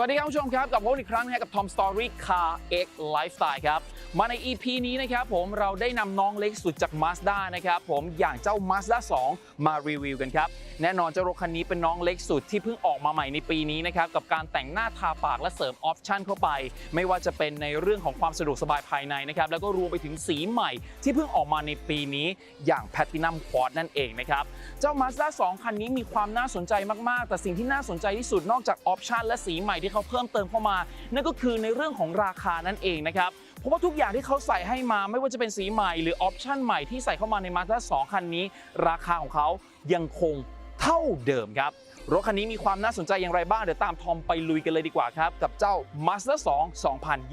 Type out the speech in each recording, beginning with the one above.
สวัสดีครับคุณผู้ชมครับกลับมาพบอีกครั้งนะฮะกับ Tom Story Car X Lifestyle ครับ มาใน EP นี้นะครับผมเราได้นำน้องเล็กสุดจาก Mazda นะครับผมอย่างเจ้า Mazda 2 มารีวิวกันครับ แน่นอนเจ้ารถคันนี้เป็นน้องเล็กสุดที่เพิ่งออกมาใหม่ในปีนี้นะครับกับการแต่งหน้าทาปากและเสริมออปชั่นเข้าไป ไม่ว่าจะเป็นในเรื่องของความสะดวกสบายภายในนะครับแล้วก็รวมไปถึงสีใหม่ที่เพิ่งออกมาในปีนี้อย่าง Platinum Quad นั่นเองนะครับเจ้า Mazda 2 คันนี้มีความน่าสนใจมากๆ แต่สิ่งที่น่าสนใจที่สุดนอกจากออปชันและสีใหม่ที่เขาเพิ่มเติมเข้ามา นั่นก็คือในเรื่องของราคานั่นเองนะครับเพราะว่าทุกอย่างที่เขาใส่ให้มาไม่ว่าจะเป็นสีใหม่หรือออปชันใหม่ที่ใส่เข้ามาใน Mazda 2คันนี้ ราคาของเขายังคงเท่าเดิมครับรถคันนี้มีความน่าสนใจอย่างไรบ้างเดี๋ยวตามทอมไปลุยกันเลยดีกว่าครับ กับเจ้า Mazda 2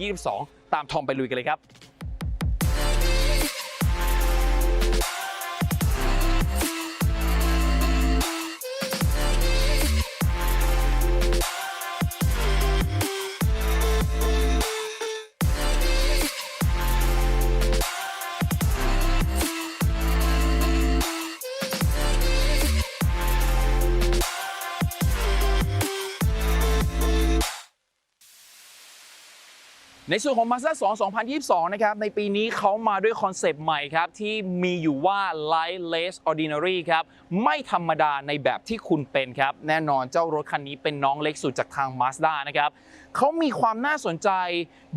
2022 ตามทอมไปลุยกันเลยครับ ในส่วนของ Mazda 2 2022 นะครับ ในปีนี้เขามาด้วยคอนเซปต์ใหม่ครับ ที่มีอยู่ว่า Light Less Ordinary ครับ ไม่ธรรมดาในแบบที่คุณเป็นครับ แน่นอนเจ้ารถคันนี้เป็นน้องเล็กสุดจากทาง Mazda นะครับ เขามีความน่าสนใจ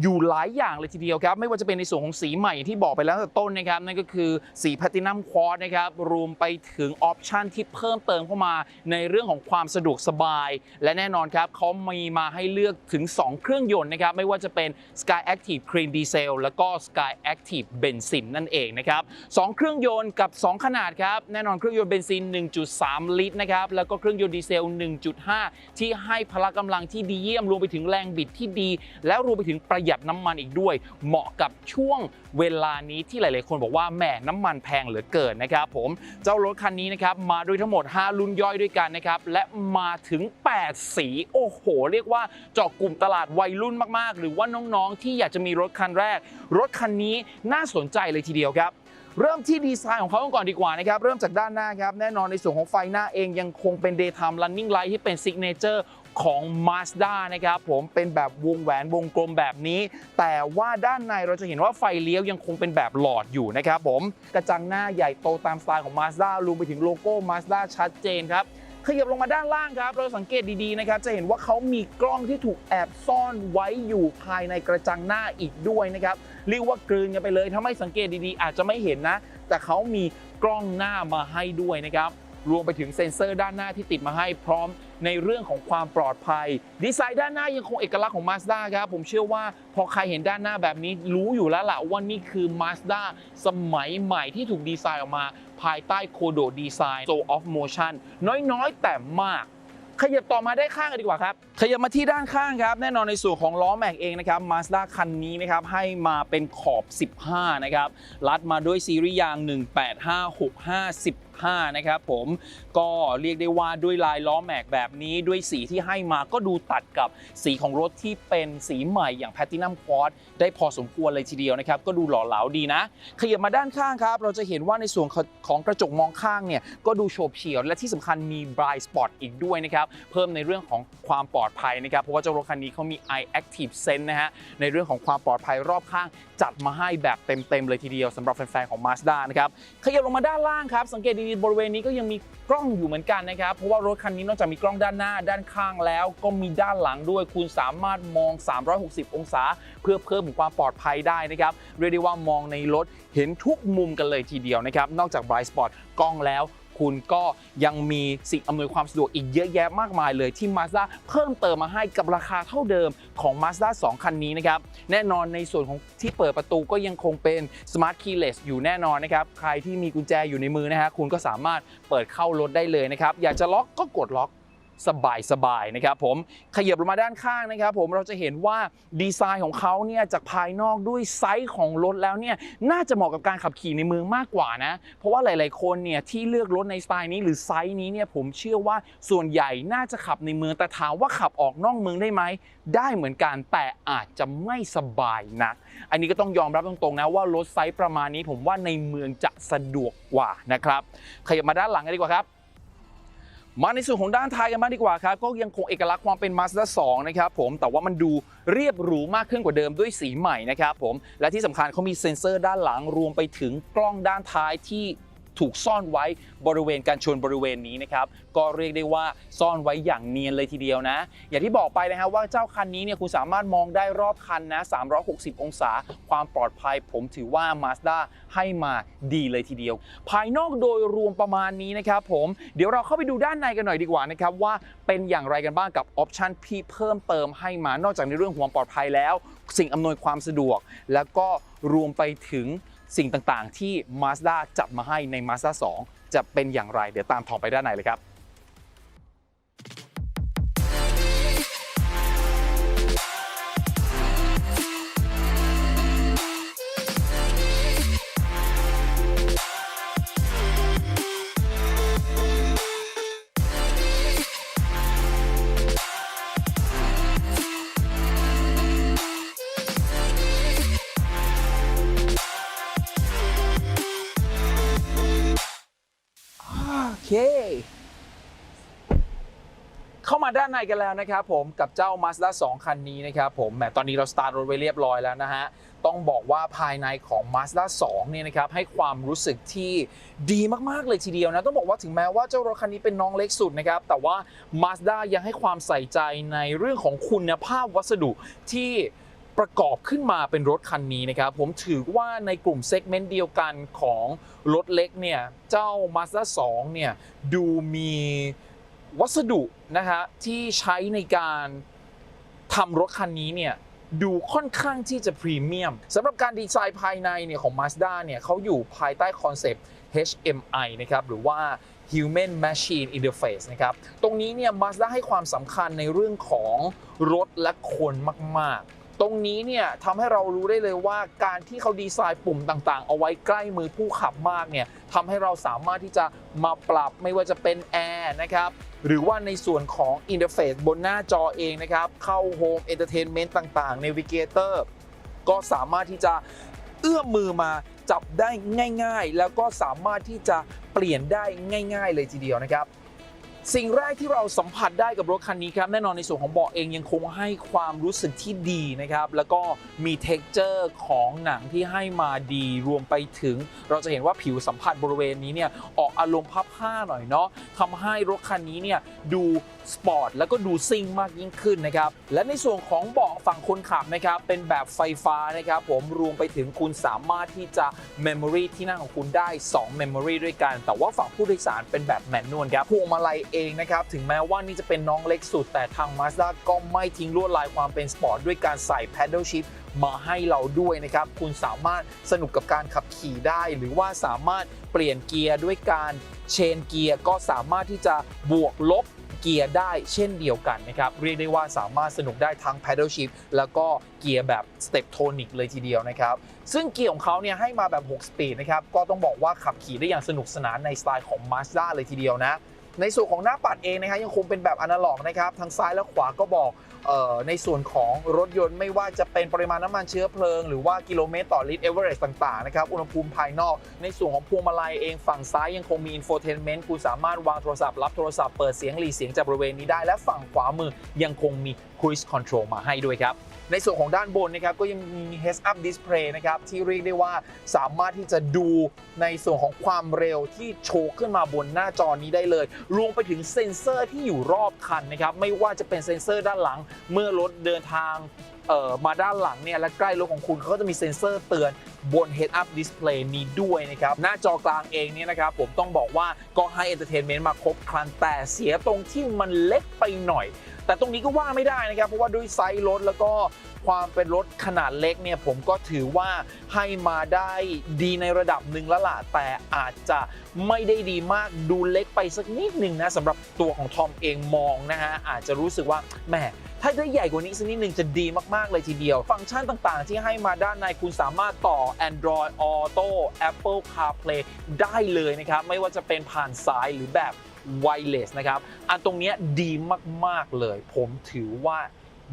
อยู่หลายอย่างเลยทีเดียวครับ ไม่ว่าจะเป็นในส่วนของสีใหม่ที่บอกไปแล้วตั้งแต่ต้นนะครับ นั่นก็คือสีแพตินัมควอ d นะครับรวมไปถึงออปชันที่เพิ่มเติมเข้ามาในเรื่องของความสะดวกสบาย และแน่นอนครับเขามีมาให้เลือกถึง 2 เครื่องยนต์นะครับ ไม่ว่าจะเป็น Sky Active Clean Diesel แล้วก็ Sky Active Benzene นั่นเองนะครับสองเครื่องยนต์กับ 2 ขนาดครับ แน่นอนเครื่องยนต์เบนซิน 1.3 ลิตรนะครับแล้วก็เครื่องยนต์ดีเซล 1.5 ที่ให้พละกำลังที่ดีเยี่ยมรวมไปถึงแรงบิดที่ดี แล้วรวมไปถึงประหยัดน้ำมันอีกด้วย เหมาะกับช่วงเวลานี้ที่หลาย ๆ คนบอกว่าแหมน้ำมันแพงเหลือเกินนะครับผมเจ้ารถคันนี้นะครับมาด้วยทั้งหมด 5 รุ่นย่อยด้วยกันนะครับและมาถึง 8 สีโอ้โห เรียกว่าเจาะกลุ่มตลาดวัยรุ่นมาก ๆ หรือว่าน้อง ๆ ที่อยากจะมีรถคันแรก รถคันนี้น่าสนใจเลยทีเดียวครับเริ่มที่ดีไซน์ของเขากันก่อนดีกว่านะครับ เริ่มจากด้านหน้าครับ แน่นอนในส่วนของไฟหน้าเองยังคงเป็น daytime running light ที่เป็น signature ของ Mazda นะครับผมเป็นแบบวงแหวนวงกลมแบบนี้ แต่ว่าด้านในเราจะเห็นว่าไฟเลี้ยวยังคงเป็นแบบหลอดอยู่นะครับผมกระจังหน้าใหญ่โตตามสไตล์ของ Mazda รวมไปถึงโลโก้ Mazda ชัดเจนครับขยับลงมาด้านล่างครับ เราสังเกตดีๆนะครับ จะเห็นว่าเขามีกล้องที่ถูกแอบซ่อนไว้อยู่ภายในกระจังหน้าอีกด้วยนะครับ เรียกว่ากลืนกันไปเลย ถ้าไม่สังเกตดีๆ อาจจะไม่เห็นนะ แต่เขามีกล้องหน้ามาให้ด้วยนะครับ รวมไปถึงเซ็นเซอร์ด้านหน้าที่ติดมาให้พร้อม ในเรื่องของความปลอดภัย ดีไซน์ด้านหน้ายังคงเอกลักษณ์ของ Mazda ครับ ผมเชื่อว่าพอใครเห็นด้านหน้าแบบนี้รู้อยู่แล้วล่ะว่านี่คือ Mazda สมัยใหม่ที่ถูกดีไซน์ออกมา ภายใต้โคโดดีไซน์ Soul of Motion น้อยๆ แต่มากขยับต่อมาได้ข้างกันดีกว่าครับ ขยับมาที่ด้านข้างครับ แน่นอนในส่วนของล้อแม็กเองนะครับ Mazda คันนี้นะครับ ให้มาเป็นขอบ 15 นะครับ รัดมาด้วยซีรีส์ยาง 18565 15นะครับผมก็เรียกได้ว่าด้วยลายล้อแม็กแบบนี้ด้วยสีที่ให้มาก็ดูตัดกับสีของรถที่เป็นสีใหม่อย่าง Platinum Quad ได้พอสมควรเลยทีเดียวนะครับก็ดูหล่อเหลาดีนะ ขยับมาด้านข้างครับ เราจะเห็นว่าในส่วนของกระจกมองข้างเนี่ยก็ดูโฉบเฉี่ยวและที่สำคัญมี Bright Spot อีกด้วยนะครับเพิ่มในเรื่องของความปลอดภัยนะครับเพราะว่าเจ้ารถคันนี้เขามี Eye Active Sense นะฮะในเรื่องของความปลอดภัยรอบข้าง จัดมาให้แบบเต็มๆเลยทีเดียวสำหรับแฟนๆของ Mazda นะครับขยับลงมาด้านล่างครับสังเกตดีบริเวณนี้ก็ยังมีกล้องอยู่เหมือนกันนะครับ เพราะว่ารถคันนี้นอกจากมีกล้องด้านหน้าด้านข้างแล้ว ก็มีด้านหลังด้วย คุณสามารถมอง 360 องศา เพื่อเพิ่มความปลอดภัยได้นะครับ เรียกได้ว่ามองในรถเห็นทุกมุมกันเลยทีเดียวนะครับ นอกจาก Bright Spot กล้องแล้ว คุณก็ยังมีสิ่งอำนวยความสะดวกอีกเยอะแยะมากมายเลยที่ Mazda เพิ่มเติมมาให้กับราคาเท่าเดิมของ Mazda 2 คันนี้นะครับ แน่นอนในส่วนของที่เปิดประตูก็ยังคงเป็น Smart Keyless อยู่แน่นอนนะครับ ใครที่มีกุญแจอยู่ในมือนะฮะคุณก็สามารถเปิดเข้ารถได้เลยนะครับ อยากจะล็อกก็กดล็อก สบายสบายๆนะครับผมขยับลงมาด้านข้างนะครับผมเราจะเห็นว่าดีไซน์ของเขาเนี่ยจากภายนอกด้วยไซส์ของรถแล้วเนี่ยน่าจะเหมาะกับการขับขี่ในเมืองมากกว่านะเพราะว่าหลาย ๆ คนเนี่ยที่เลือกรถในสไตล์นี้หรือไซส์นี้เนี่ยผมเชื่อว่าส่วนใหญ่น่าจะขับในเมืองแต่ถามว่าขับออกนอกเมืองได้ไหมได้เหมือนกันแต่อาจจะไม่สบายนักอันนี้ก็ต้องยอมรับตรงๆนะว่ารถไซส์ประมาณนี้ผมว่าในเมืองจะสะดวกกว่านะครับขยับมาด้านหลังกันดีกว่าครับ มาในส่วนของด้านท้ายกันบ้างดีกว่าครับ ก็ยังคงเอกลักษณ์ความเป็น Mazda 2 นะครับผมแต่ว่ามันดูเรียบหรูมากขึ้นกว่าเดิมด้วยสีใหม่นะครับผมและที่สำคัญเขามีเซ็นเซอร์ด้านหลังรวมไปถึงกล้องด้านท้ายที่ ถูกซ่อนไว้บริเวณการชนบริเวณนี้นะครับก็เรียกได้ว่าซ่อนไว้อย่างเนียนเลยทีเดียวนะ อย่างที่บอกไปนะฮะว่าเจ้าคันนี้เนี่ยคุณสามารถมองได้รอบคันนะ 360 องศา ความปลอดภัยผมถือว่า Mazda ให้มาดีเลยทีเดียว ภายนอกโดยรวมประมาณนี้นะครับผมเดี๋ยวเราเข้าไปดูด้านในกันหน่อยดีกว่านะครับว่าเป็นอย่างไรกันบ้างกับออปชันที่เพิ่มเติมให้มานอกจากในเรื่องความปลอดภัยแล้ว สิ่งอำนวยความสะดวก แล้วก็รวมไปถึง สิ่งต่างๆ ที่ Mazda จัดมาให้ใน Mazda 2 จะเป็นอย่างไร เดี๋ยวตามทองไปด้านในเลยครับามาด้านในกันแล้วนะครับผมกับเจ้า Mazda 2 คันนี้นะครับผมแหมตอนนี้เราสตาร์ทรถไว้เรียบร้อยแล้วนะฮะต้องบอกว่าภายในของ Mazda 2 เนี่ยนะครับให้ความรู้สึกที่ดีมากๆเลยทีเดียวนะต้องบอกว่าถึงแม้ว่าเจ้ารถคันนี้เป็นน้องเล็กสุดนะครับแต่ว่า Mazda ยังให้ความใส่ใจในเรื่องของคุณภาพวัสดุที่ประกอบขึ้นมาเป็นรถคันนี้นะครับผมถือว่าในกลุ่มเซกเมนต์เดียวกันของรถเล็กเนี่ยเจ้า Mazda 2 เนี่ยดูมี วัสดุนะฮะที่ใช้ในการทำรถคันนี้เนี่ยดูค่อนข้างที่จะพรีเมียมสำหรับการดีไซน์ภายในเนี่ยของ Mazda เนี่ยเขาอยู่ภายใต้คอนเซปต์ HMI นะครับหรือว่า Human Machine Interface นะครับ ตรงนี้เนี่ย Mazda ให้ความสำคัญในเรื่องของรถและคนมาก ๆ ตรงนี้เนี่ยทำให้เรารู้ได้เลยว่าการที่เขาดีไซน์ปุ่มต่างๆ เอาไว้ใกล้มือผู้ขับมากเนี่ยทำให้เราสามารถที่จะมาปรับไม่ว่าจะเป็นแอร์นะครับหรือว่าในส่วนของอินเทอร์เฟซบนหน้าจอเองนะครับ เข้าโฮมเอนเตอร์เทนเมนต์ต่างๆ Navigator ก็สามารถที่จะเอื้อมมือมาจับได้ง่าย ๆ แล้วก็สามารถที่จะเปลี่ยนได้ง่าย ๆ เลยทีเดียวนะครับ สิ่งแรกที่เราสัมผัสได้กับรถคันนี้ครับแน่นอนในส่วนของเบาะเองยังคงให้ความรู้สึกที่ดีนะครับแล้วก็มีเท็กเจอร์ของหนังที่ให้มาดีรวมไปถึง เราจะเห็นว่าผิวสัมผัสบริเวณนี้เนี่ยออกอารมณ์พับผ้าหน่อยเนาะทำให้รถคันนี้เนี่ยดูสปอร์ตแล้วก็ดูซิ่งมากยิ่งขึ้นนะครับและในส่วนของเบาะฝั่งคนขับนะครับเป็นแบบไฟฟ้านะครับผมรวมไปถึงคุณสามารถที่จะ Memory ที่นั่งของคุณได้ 2 Memory ด้วยกัน แต่ว่าฝั่งผู้โดยสารเป็นแบบแมนนวลครับพวงมาลัยเองนะครับ ถึงแม้ว่านี่จะเป็นน้องเล็กสุด แต่ทาง Mazda ก็ไม่ทิ้งลวดลายความเป็นสปอร์ตด้วยการใส่ Paddle Shift มาให้เราด้วยนะครับ คุณสามารถสนุกกับการขับขี่ได้ หรือว่าสามารถเปลี่ยนเกียร์ด้วยการเชนเกียร์ก็สามารถที่จะบวกลบเกียร์ได้เช่นเดียวกันนะครับ เรียกได้ว่าสามารถสนุกได้ทั้ง Paddle Shift แล้วก็เกียร์แบบ Step Tonic เลยทีเดียวนะครับ ซึ่งเกียร์ของเขาเนี่ยให้มาแบบ 6 สปีดนะครับ ก็ต้องบอกว่าขับขี่ได้อย่างสนุกสนานในสไตล์ของ Mazda เลยทีเดียวนะ ในส่วนของหน้าปัดเองนะครับยังคงเป็นแบบอนาล็อกนะครับทางซ้ายและขวาก็บอกออในส่วนของรถยนต์ไม่ว่าจะเป็นปริมาณน้ำมันเชื้อเพลิง หรือว่ากิโลเมตรต่อลิตรเอเวอเรสต์ต่างๆนะครับอุณหภูมิภายนอก ในส่วนของพวงมาลัยเองฝั่งซ้ายยังคงมีอินโฟเทนเมนต์คุณสามารถวางโทรศัพท์ รับโทรศัพท์เปิดเสียงหลีเสียงจากบริเวณนี้ได้ และฝั่งขวามือยังคงมี Cruise Control มาให้ด้วยครับ ในส่วนของด้านบนนะครับก็ยังมี Heads Up Display นะครับที่เรียกได้ว่าสามารถที่จะดูในส่วนของความเร็วที่โชว์ขึ้นมาบนหน้าจอนี้ได้เลย รวมไปถึงเซ็นเซอร์ที่อยู่รอบคันนะครับไม่ว่าจะเป็นเซ็นเซอร์ด้านหลังเมื่อรถเดินทาง เอ่อมาด้านหลังเนี่ยและใกล้รถของคุณเขาก็จะมีเซ็นเซอร์เตือนบน Head Up Display นี้ด้วยนะครับ หน้าจอกลางเองเนี่ยนะครับ ผมต้องบอกว่าก็ให้ Entertainment มาครบครันแต่เสียตรงที่มันเล็กไปหน่อย แต่ตรงนี้ก็ว่าไม่ได้นะครับ เพราะว่าด้วยไซส์รถแล้วก็ความเป็นรถขนาดเล็กเนี่ยผมก็ถือว่าให้มาได้ดีในระดับหนึ่งแล้วล่ะแต่อาจจะไม่ได้ดีมากดูเล็กไปสักนิดหนึ่งนะสำหรับตัวของทอมเองมองนะฮะอาจจะรู้สึกว่าแหม ถ้าได้ใหญ่กว่านี้สักนิดหนึ่งจะดีมาก ๆ เลยทีเดียว ฟังก์ชันต่างๆ ที่ให้มาด้านในคุณสามารถต่อ Android Auto Apple CarPlay ได้เลยนะครับ ไม่ว่าจะเป็นผ่านสายหรือแบบ wireless นะครับ อันตรงนี้ดีมาก ๆ เลย ผมถือว่า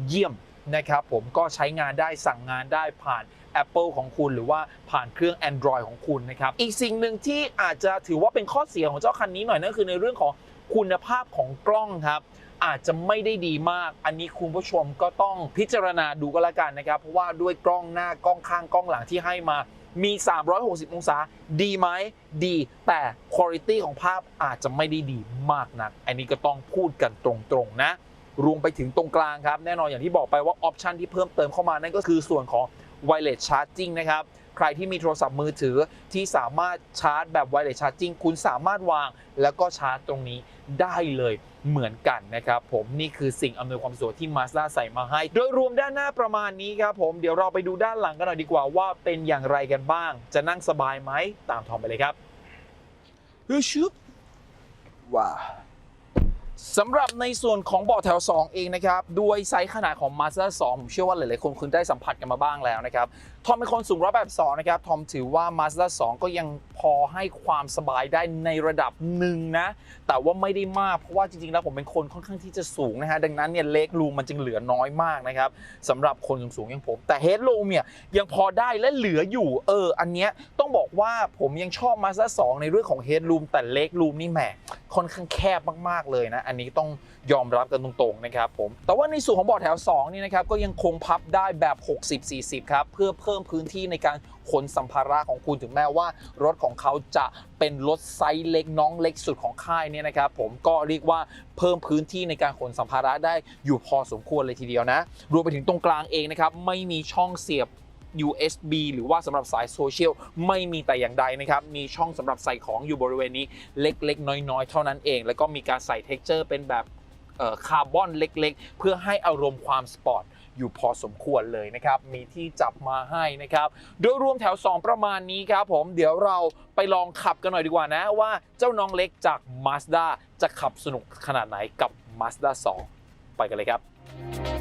เยี่ยมนะครับผมก็ใช้งานได้สั่งงานได้ผ่าน Apple ของคุณหรือว่าผ่านเครื่อง Android ของคุณนะครับ อีกสิ่งหนึ่งที่อาจจะถือว่าเป็นข้อเสียของเจ้าคันนี้หน่อยนั่นคือในเรื่องของคุณภาพของกล้องครับ อาจจะไม่ได้ดีมาก อันนี้คุณผู้ชมก็ต้องพิจารณาดูก็แล้วกันนะครับ เพราะว่าด้วยกล้องหน้ากล้องข้างกล้องหลังที่ให้มามี 360 องศา ดีไหม ดี แต่คุณภาพของภาพอาจจะไม่ได้ดีมากนัก อันนี้ก็ต้องพูดกันตรงๆนะ รวมไปถึงตรงกลางครับ แน่นอนอย่างที่บอกไปว่าออปชันที่เพิ่มเติมเข้ามานั่นก็คือส่วนของ wireless charging นะครับ ใครที่มีโทรศัพท์มือถือที่สามารถชาร์จแบบ wireless charging คุณสามารถวาง แล้วก็ชาร์จตรงนี้ได้เลยเหมือนกันนะครับผมนี่คือสิ่งอำนวยความสะดวกที่ Mazda ใส่มาให้ โดยรวมด้านหน้าประมาณนี้ครับผมเดี๋ยวเราไปดูด้านหลังกันหน่อยดีกว่าว่าเป็นอย่างไรกันบ้าง จะนั่งสบายไหมตามทอมไปเลยครับฮึชึบว้าสำหรับในส่วนของเบาะแถว 2 เองนะครับ ด้วยไซส์ขนาดของ Mazda 2 ผมเชื่อว่าหลาย ๆ คนคุณได้สัมผัสกันมาบ้างแล้วนะครับ ทอมเป็นคนสูง182นะครับ ทอมถือว่า Mazda 2 ก็ยังพอให้ความสบายได้ในระดับหนึ่งนะ แต่ว่าไม่ได้มาก เพราะว่าจริงๆ แล้วผมเป็นคนค่อนข้างที่จะสูงนะฮะ ดังนั้นเนี่ยเล็กรูมมันจึงเหลือน้อยมากนะครับสำหรับคนสูงๆ อย่างผม แต่เฮดรูมเนี่ยยังพอได้และเหลืออยู่ เออ อันเนี้ยต้องบอกว่าผมยังชอบ Mazda 2 ในเรื่องของเฮดรูมแต่เล็กรูมนี่แหมค่อนข้างแคบมากๆเลยนะ อันนี้ต้อง ยอมรับกันตรงๆนะครับผม แต่ว่าในส่วนของเบาะแถว 2 นี่นะครับก็ยังคงพับได้แบบ 60-40 ครับ เพื่อเพิ่มพื้นที่ในการขนสัมภาระของคุณถึงแม้ว่ารถของเขาจะเป็นรถไซส์เล็กน้องเล็กสุดของค่ายเนี่ยนะครับผมก็เรียกว่าเพิ่มพื้นที่ในการขนสัมภาระได้อยู่พอสมควรเลยทีเดียวนะ รวมไปถึงตรงกลางเองนะครับไม่มีช่องเสียบ USB หรือว่าสำหรับสายโซเชียลไม่มีแต่อย่างใดนะครับ มีช่องสำหรับใส่ของอยู่บริเวณนี้เล็กๆ น้อยๆ เท่านั้นเอง แล้วก็มีการใส่เท็กเจอร์เป็นแบบ คาร์บอนเล็กๆ เพื่อให้อารมณ์ความสปอร์ตอยู่พอสมควรเลยนะครับ มีที่จับมาให้นะครับ โดยรวมแถว 2 ประมาณนี้ครับผมเดี๋ยวเราไปลองขับกันหน่อยดีกว่านะ ว่าเจ้าน้องเล็กจาก Mazda จะขับสนุกขนาดไหนกับ Mazda 2 ไปกันเลยครับ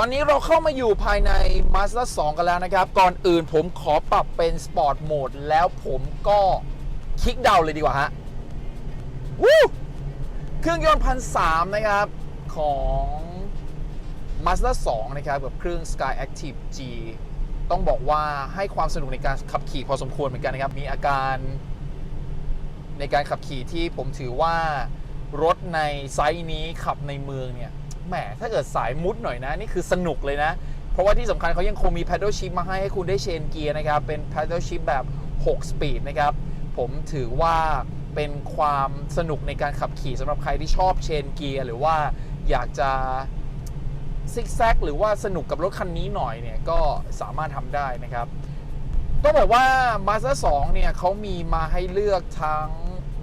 อนนี้เราเข้ามาอยู่ภายใน Mazda 2 กันแล้วนะครับ ก่อนอื่นผมขอปรับเป็น Sport Mode แล้วผมก็คลิกเดาเลยดีกว่าฮะวู้เครื่องยนต์พันสามนะครับ ของ Mazda 2 นะครับ กับเครื่อง Sky Active G ต้องบอกว่าให้ความสนุกในการขับขี่พอสมควรเหมือนกันนะครับ มีอาการในการขับขี่ที่ผมถือว่ารถในไซส์นี้ขับในเมืองเนี่ย แหมถ้าเกิดสายมุดหน่อยนะ นี่คือสนุกเลยนะ เพราะว่าที่สำคัญเขายังคงมี paddle shift มาให้ให้คุณได้เชนเกียร์นะครับ เป็น paddle shift แบบ 6 speed นะครับ ผมถือว่าเป็นความสนุกในการขับขี่สำหรับใครที่ชอบเชนเกียร์หรือว่าอยากจะซิกแซกหรือว่าสนุกกับรถคันนี้หน่อยเนี่ยก็สามารถทำได้นะครับ ต้องบอกว่า Mazda 2เนี่ยเขามีมาให้เลือกทั้ง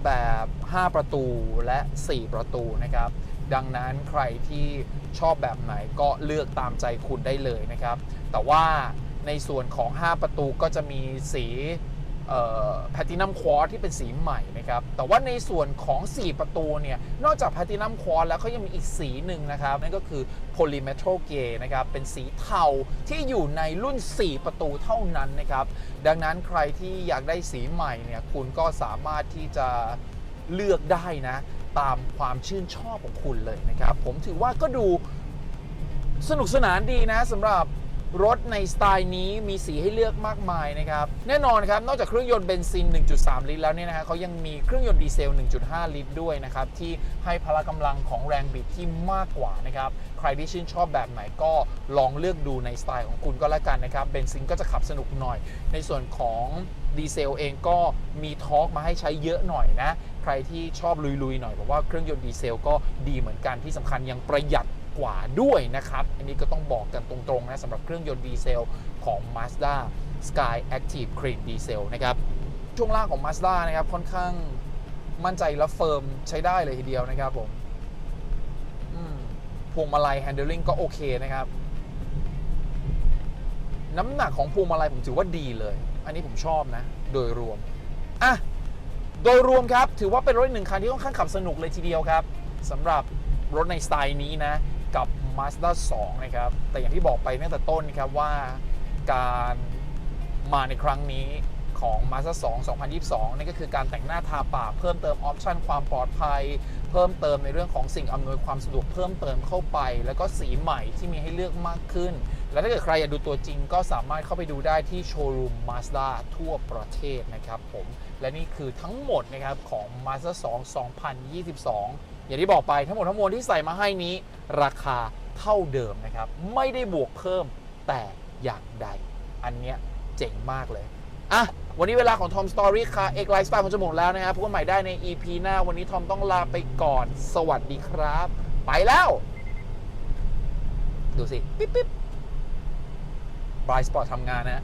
แบบ 5 ประตูและ 4 ประตูนะครับ ดังนั้นใครที่ชอบแบบไหนก็เลือกตามใจคุณได้เลยนะครับ แต่ว่าในส่วนของ 5 ประตูก็จะมีสีแพทินัมควอที่เป็นสีใหม่นะครับ แต่ว่าในส่วนของ 4 ประตูเนี่ย นอกจากแพทินัมควอแล้วเขายังมีอีกสีหนึ่งนะครับ นั่นก็คือ Polymetal Grey นะครับ เป็นสีเทาที่อยู่ในรุ่น 4 ประตูเท่านั้นนะครับ ดังนั้นใครที่อยากได้สีใหม่เนี่ย คุณก็สามารถที่จะเลือกได้นะ ตามความชื่นชอบของคุณเลยนะครับ ผมถือว่าก็ดูสนุกสนานดีนะสำหรับ รถในสไตล์นี้มีสีให้เลือกมากมายนะครับ แน่นอนครับ นอกจากเครื่องยนต์เบนซิน 1.3 ลิตรแล้วเนี่ยนะฮะเขายังมีเครื่องยนต์ดีเซล 1.5 ลิตรด้วยนะครับ ที่ให้พละกำลังของแรงบิดที่มากกว่านะครับ ใครที่ชื่นชอบแบบไหนก็ลองเลือกดูในสไตล์ของคุณก็แล้วกันนะครับเบนซินก็จะขับสนุกหน่อย ในส่วนของดีเซลเองก็มีทอร์กมาให้ใช้เยอะหน่อยนะ ใครที่ชอบลุยๆหน่อยผมว่าเครื่องยนต์ดีเซลก็ดีเหมือนกันที่สำคัญยังประหยัด กว่าด้วยนะครับ อันนี้ก็ต้องบอกกันตรงๆนะสำหรับเครื่องยนต์ดีเซลของ Mazda Sky Active Clean Diesel นะครับ ช่วงล่างของ Mazda นะครับ ค่อนข้างมั่นใจและเฟิร์มใช้ได้เลยทีเดียวนะครับผมพวงมาลัย handling ก็โอเคนะครับ น้ำหนักของพวงมาลัยผมถือว่าดีเลย อันนี้ผมชอบนะ โดยรวมอะโดยรวมครับ ถือว่าเป็นรถอีกหนึ่งคันที่ค่อนข้างขับสนุกเลยทีเดียวครับสำหรับรถในสไตล์นี้นะ กับ Mazda 2 นะครับ แต่อย่างที่บอกไปตั้งแต่ต้นนะครับว่าการมาในครั้งนี้ของ Mazda 2 2022 นั่นก็คือการแต่งหน้าทาปากเพิ่มเติมออปชันความปลอดภัย เพิ่มเติมในเรื่องของสิ่งอำนวยความสะดวกเพิ่มเติมเข้าไป แล้วก็สีใหม่ที่มีให้เลือกมากขึ้น และถ้าเกิดใครอยากดูตัวจริงก็สามารถเข้าไปดูได้ที่โชว์รูม Mazda ทั่วประเทศนะครับผม และนี่คือทั้งหมดนะครับของ Mazda 2 2022 อย่างที่บอกไปทั้งหมดทั้งมวลที่ใส่มาให้นี้ ราคาเท่าเดิมนะครับ ไม่ได้บวกเพิ่มแต่อย่างใด อันเนี้ยเจ๋งมากเลย อะ วันนี้เวลาของ Tom Story ค่ะเอกไลฟ์สไตล์ของจมูกแล้วนะครับพบกันใหม่ได้ใน EP หน้า วันนี้ทอมต้องลาไปก่อน สวัสดีครับ ไปแล้ว ดูสิ ปิ๊บปิ๊บบรายสปอร์ตทำงานนะ